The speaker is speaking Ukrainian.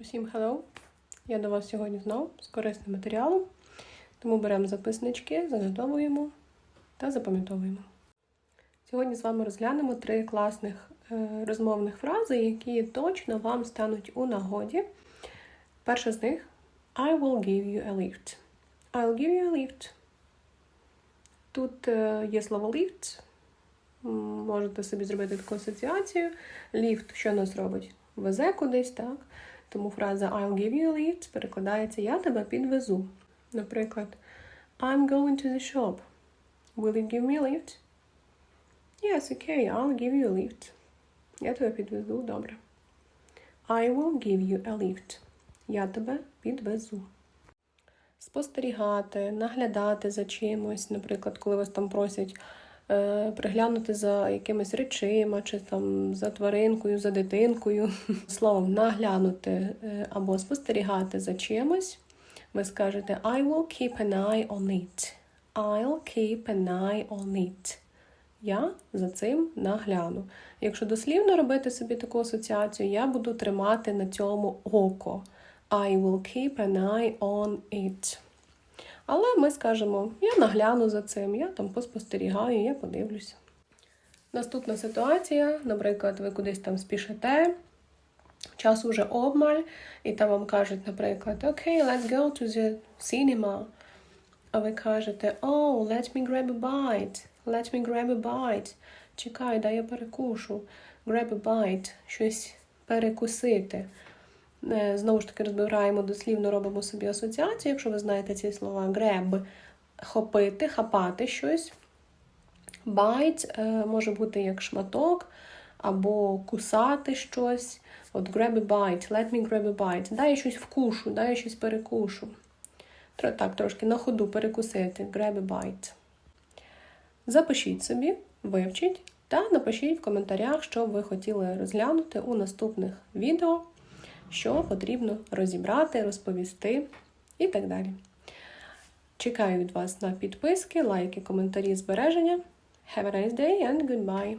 Усім hello! Я до вас сьогодні знову з корисним матеріалом. Тому беремо записнички, занотовуємо та запам'ятовуємо. Сьогодні з вами розглянемо три класних е, розмовних фрази, які точно вам стануть у нагоді. Перша з них I will give you a lift. I'll give you a lift. Тут е, є слово lift. Можете собі зробити таку асоціацію. Ліфт, що нас робить? Везе кудись, так? Тому фраза I'll give you a lift перекладається Я тебе підвезу. Наприклад, I'm going to the shop. Will you give me a lift? Yes, okay, I'll give you a lift. Я тебе підвезу, добре. I will give you a lift. Я тебе підвезу. Спостерігати, наглядати за чимось, наприклад, коли вас там просять приглянути за якимись речима, чи там за тваринкою, за дитинкою. Словом, наглянути е, або спостерігати за чимось. Ви скажете I will keep an eye on it. I'll keep an eye on it. Я за цим нагляну. Якщо дослівно робити собі таку асоціацію, я буду тримати на цьому око. I will keep an eye on it. Але ми скажемо, я нагляну за цим, я там поспостерігаю, я подивлюся. Наступна ситуація, наприклад, ви кудись там спішите, час уже обмаль, і там вам кажуть, наприклад, окей, let's go to the cinema. А ви кажете, oh, let me grab a bite, let me grab a bite. Чекай, дай я перекушу. Grab a bite, щось перекусити. Е, Знову ж таки, розбираємо дослівно, робимо собі асоціацію, якщо ви знаєте ці слова grab – хопити, хапати щось. Bite е, може бути як шматок, або кусати щось. От grab a bite, let me grab a bite. Дай я щось вкушу, дай я щось перекушу. Так, трошки на ходу перекусити. Grab a bite. Запишіть собі, вивчіть та напишіть в коментарях, що ви хотіли розглянути у наступних відео, що потрібно розібрати, розповісти і так далі. Чекаю від вас на підписки, лайки, коментарі, збереження. Have a nice day and goodbye!